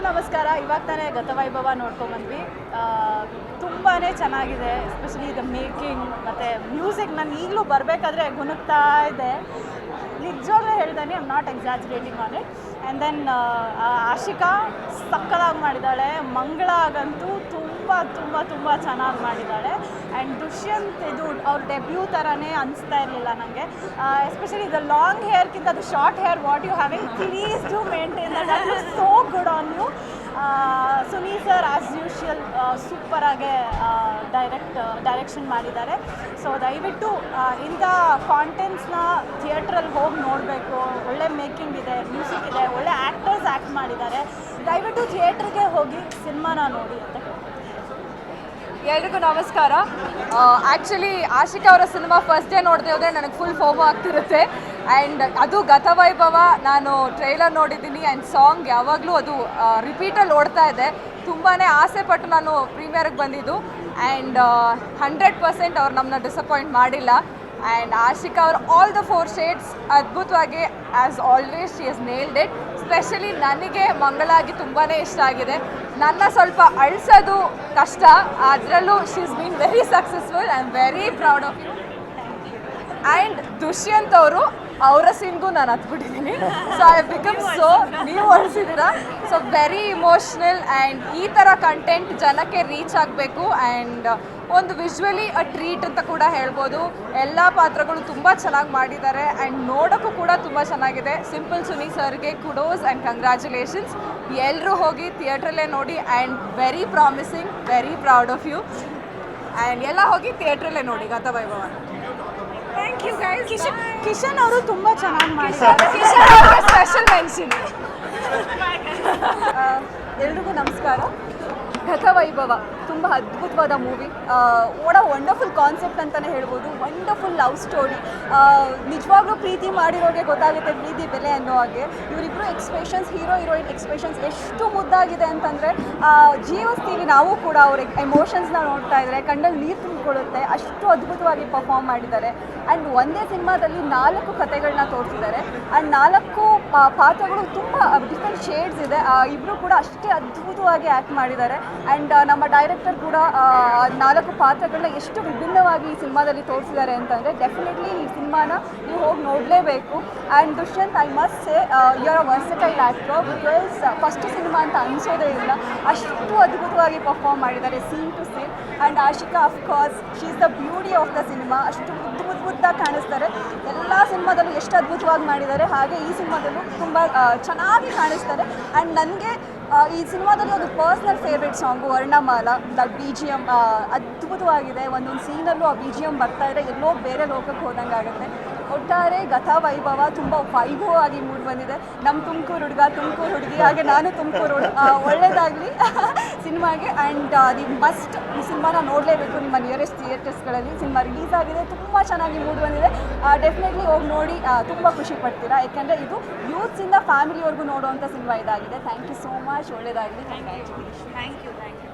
ಎಲ್ರಿಗೂ ನಮಸ್ಕಾರ. ಇವಾಗ ತಾನೇ ಗತವೈಭವ ನೋಡ್ಕೊಂಬಂದ್ವಿ ತುಂಬಾ ಚೆನ್ನಾಗಿದೆ ಎಸ್ಪೆಷಲಿ ದ ಮೇಕಿಂಗ್ ಮತ್ತು ಮ್ಯೂಸಿಕ್ ನಾನು ಈಗಲೂ ಬರಬೇಕಾದ್ರೆ ಗುಣಗ್ತಾ ಇದೆ. ನಿಜವಾಗ್ಲೂ ಹೇಳ್ತಾನೆ I'm not exaggerating on it and then Ashika ಸಕ್ಕದಾಗಿ ಮಾಡಿದ್ದಾಳೆ. ಮಂಗಳಾಗಂತೂ ತುಂಬ ತುಂಬ ತುಂಬ ಚೆನ್ನಾಗಿ ಮಾಡಿದ್ದಾಳೆ ಆ್ಯಂಡ್ ದುಷ್ಯಂತ್ ಇದು ಅವ್ರ ಡೆಬ್ಯೂ ಥರನೇ ಅನಿಸ್ತಾ ಇರಲಿಲ್ಲ ನನಗೆ ಎಸ್ಪೆಷಲಿ ದ ಲಾಂಗ್ ಹೇರ್ಗಿಂತ ಅದು short hair what you having please to maintain that so good on you Sunil sir as usual ಸೂಪರಾಗೆ direct direction ಮಾಡಿದ್ದಾರೆ. ಸೊ ದಯವಿಟ್ಟು ಇಂಥ ಕಾಂಟೆಂಟ್ಸ್ನ ಥಿಯೇಟ್ರಲ್ಲಿ ಹೋಗಿ ನೋಡಬೇಕು. ಒಳ್ಳೆ ಮೇಕಿಂಗ್ ಇದೆ ಮ್ಯೂಸಿಕ್ ಇದೆ, ಒಳ್ಳೆ ಆ್ಯಕ್ಟರ್ಸ್ ಆ್ಯಕ್ಟ್ ಮಾಡಿದ್ದಾರೆ. ದಯವಿಟ್ಟು ಥಿಯೇಟ್ರಿಗೆ ಹೋಗಿ ಸಿನಿಮಾನ ನೋಡಿ ಅಂತ ಎಲ್ರಿಗೂ ನಮಸ್ಕಾರ. ಆ್ಯಕ್ಚುಲಿ ಆಶಿಕಾ ಅವರ ಸಿನಿಮಾ ಫಸ್ಟ್ ಡೇ ನೋಡದೆ ಹೋದರೆ ನನಗೆ ಫುಲ್ ಫೋಮೋ ಆಗ್ತಿರುತ್ತೆ. ಆ್ಯಂಡ್ ಅದು ಗತವೈಭವ, ನಾನು ಟ್ರೈಲರ್ ನೋಡಿದ್ದೀನಿ ಆ್ಯಂಡ್ ಸಾಂಗ್ ಯಾವಾಗಲೂ ಅದು ರಿಪೀಟಲ್ಲಿ ಓಡ್ತಾ ಇದೆ. ತುಂಬಾ ಆಸೆ ಪಟ್ಟು ನಾನು ಪ್ರೀಮಿಯರ್ಗೆ ಬಂದಿದ್ದು. ಆ್ಯಂಡ್ ಹಂಡ್ರೆಡ್ ಪರ್ಸೆಂಟ್ ಅವ್ರು ನಮ್ಮನ್ನ ಡಿಸಪಾಯಿಂಟ್ ಮಾಡಿಲ್ಲ. ಆ್ಯಂಡ್ ಆಶಿಕಾ ಅವ್ರ ಆಲ್ ದ ಫೋರ್ ಶೇಡ್ಸ್ ಅದ್ಭುತವಾಗಿ as always she is nailed it specially ನನಗೆ ಮಂಗಳಾಗಿ ತುಂಬಾ ಇಷ್ಟ ಆಗಿದೆ. ನನ್ನ ಸ್ವಲ್ಪ ಅಳಿಸೋದು ಕಷ್ಟ. ಅದರಲ್ಲೂ she is been very successful I am very proud of you and Dushyant ಅವರು ಅವರ ಸೀನ್ಗೂ ನಾನು ಹತ್ಬಿಟ್ಟಿದ್ದೀನಿ. ಸೊ ಐ ಬಿಕಮ್ ಸೊ ನೀವು ಹೊಳಿಸಿದ್ದೀರಾ ಸೊ ವೆರಿ ಇಮೋಷ್ನಲ್ ಆ್ಯಂಡ್ ಈ ಥರ ಕಂಟೆಂಟ್ ಜನಕ್ಕೆ ರೀಚ್ ಆಗಬೇಕು ಆ್ಯಂಡ್ ಒಂದು ವಿಜುವಲಿ ಅ ಟ್ರೀಟ್ ಅಂತ ಕೂಡ ಹೇಳ್ಬೋದು. ಎಲ್ಲ ಪಾತ್ರಗಳು ತುಂಬ ಚೆನ್ನಾಗಿ ಮಾಡಿದ್ದಾರೆ ಆ್ಯಂಡ್ ನೋಡೋಕ್ಕೂ ಕೂಡ ತುಂಬ ಚೆನ್ನಾಗಿದೆ. ಸಿಂಪಲ್ ಸುನಿ ಸರ್ಗೆ ಕುಡೋಸ್ ಆ್ಯಂಡ್ ಕಂಗ್ರ್ಯಾಚುಲೇಷನ್ಸ್ ಎಲ್ಲರೂ ಹೋಗಿ ಥಿಯೇಟ್ರಲ್ಲೇ ನೋಡಿ and very promising very proud of you and ಎಲ್ಲ ಹೋಗಿ ಥಿಯೇಟ್ರಲ್ಲೇ ನೋಡಿ ಯು ಗೈಸ್ ಕಿಶನ್ ಕಿಶನ್ ಅವರು ತುಂಬಾ ಚೆನ್ನಾಗಿ ಮಾಡಿದ್ದಾರೆ. ಸ್ಪೆಷಲ್ ಮೆನ್ಷನ್ ಎಲ್ರಿಗೂ ನಮಸ್ಕಾರ. ಗತವೈಭವ ತುಂಬ ಅದ್ಭುತವಾದ ಮೂವಿ ಓಡ ವಂಡರ್ಫುಲ್ ಕಾನ್ಸೆಪ್ಟ್ ಅಂತಲೇ ಹೇಳ್ಬೋದು. ವಂಡರ್ಫುಲ್ ಲವ್ ಸ್ಟೋರಿ ನಿಜವಾಗ್ಲೂ ಪ್ರೀತಿ ಮಾಡಿರೋರಿಗೆ ಗೊತ್ತಾಗುತ್ತೆ ಪ್ರೀತಿ ಬೆಲೆ ಅನ್ನೋ ಹಾಗೆ. ಇವರಿಬ್ಬರು ಎಕ್ಸ್ಪ್ರೆಷನ್ಸ್ ಹೀರೋ ಹೀರೋಯಿನ್ ಎಕ್ಸ್ಪ್ರೆಷನ್ಸ್ ಎಷ್ಟು ಮುದ್ದಾಗಿದೆ ಅಂತಂದರೆ ಜೀವಿಸ್ತೀವಿ ನಾವು ಕೂಡ ಅವ್ರ ಎಮೋಷನ್ಸ್ನ ನೋಡ್ತಾ ಇದ್ದಾರೆ ಕಣ್ಣಲ್ಲಿ ನೀರು ತುಂಬಿಕೊಳ್ಳುತ್ತೆ, ಅಷ್ಟು ಅದ್ಭುತವಾಗಿ ಪರ್ಫಾರ್ಮ್ ಮಾಡಿದ್ದಾರೆ. ಆ್ಯಂಡ್ ಒಂದೇ ಸಿನಿಮಾದಲ್ಲಿ ನಾಲ್ಕು ಕಥೆಗಳನ್ನ ತೋರಿಸಿದ್ದಾರೆ. ಆ್ಯಂಡ್ ನಾಲ್ಕು ಪಾತ್ರಗಳು ತುಂಬ ಡಿಫ್ರೆಂಟ್ ಶೇಡ್ಸ್ ಇದೆ. ಇಬ್ಬರು ಕೂಡ ಅಷ್ಟೇ ಅದ್ಭುತವಾಗಿ ಆ್ಯಕ್ಟ್ ಮಾಡಿದ್ದಾರೆ. ಆ್ಯಂಡ್ ನಮ್ಮ ಡೈರೆಕ್ಟರ್ ಕೂಡ ನಾಲ್ಕು ಪಾತ್ರಗಳನ್ನ ಎಷ್ಟು ವಿಭಿನ್ನವಾಗಿ ಈ ಸಿನಿಮಾದಲ್ಲಿ ತೋರಿಸಿದ್ದಾರೆ ಅಂತಂದರೆ ಡೆಫಿನೆಟ್ಲಿ ಈ ಸಿನಿಮಾನ ನೀವು ಹೋಗಿ ನೋಡಲೇಬೇಕು. And Dushyant I must say you are versatile actor because first cinema ಅಂತ ಅನಿಸೋದೇ ಇಲ್ಲ. ಅಷ್ಟು ಅದ್ಭುತವಾಗಿ ಪರ್ಫಾರ್ಮ್ ಮಾಡಿದ್ದಾರೆ scene to scene and Ashika of course she is the beauty of the cinema ಅಷ್ಟು ಮುದ್ದು ಮುದ್ದು ಮುದ್ದಾಗಿ ಕಾಣಿಸ್ತಾರೆ. ಎಲ್ಲ ಸಿನಿಮಾದಲ್ಲೂ ಎಷ್ಟು ಅದ್ಭುತವಾಗಿ ಮಾಡಿದ್ದಾರೆ, ಹಾಗೆ ಈ ಸಿನಿಮಾದಲ್ಲೂ ತುಂಬ ಚೆನ್ನಾಗಿ ಕಾಣಿಸ್ತಾರೆ. ಆ್ಯಂಡ್ ನನಗೆ ಈ ಸಿನಿಮಾದಲ್ಲಿ ಒಂದು personal favourite song Varnamala that B G M ಅದ್ಭುತವಾಗಿದೆ. ಒಂದೊಂದು ಸೀನಲ್ಲೂ ಆ ಬಿ ಜಿ ಎಂ ಬರ್ತಾ ಇದ್ರೆ ಎಲ್ಲೋ ಬೇರೆ ಲೋಕಕ್ಕೆ ಹೋದಂಗೆ ಆಗುತ್ತೆ ಒಟ್ಟಾರೆ ಗತ ವೈಭವ ತುಂಬ ಆಗಿ ಮೂಡಿ ಬಂದಿದೆ ನಮ್ಮ ತುಮಕೂರು ಹುಡುಗ, ತುಮಕೂರು ಹುಡುಗಿ, ಹಾಗೆ ನಾನು ತುಮಕೂರು ಒಳ್ಳೆಯದಾಗಲಿ ಸಿನಿಮಾಗೆ. ಆ್ಯಂಡ್ ದಿ ಮಸ್ಟ್ ಈ ಸಿನಿಮಾನ ನೋಡಲೇಬೇಕು ನಿಮ್ಮ ನಿಯರೆಸ್ಟ್ ಥಿಯೇಟರ್ಸ್ಗಳಲ್ಲಿ ಸಿನಿಮಾ ರಿಲೀಸ್ ಆಗಿದೆ, ತುಂಬ ಚೆನ್ನಾಗಿ ಮೂಡಿ ಬಂದಿದೆ ಡೆಫಿನೆಟ್ಲಿ ಹೋಗಿ ನೋಡಿ ತುಂಬ ಖುಷಿ ಪಡ್ತೀರಾ? ಯಾಕೆಂದರೆ ಇದು ಯೂತ್ಸಿಂದ ಫ್ಯಾಮಿಲಿವರೆಗೂ ನೋಡುವಂಥ ಸಿನಿಮಾ ಇದಾಗಿದೆ. ಥ್ಯಾಂಕ್ ಯು ಸೋ ಮಚ್ ಒಳ್ಳೆಯದಾಗಲಿ ಥ್ಯಾಂಕ್ ಯು ಥ್ಯಾಂಕ್ ಯು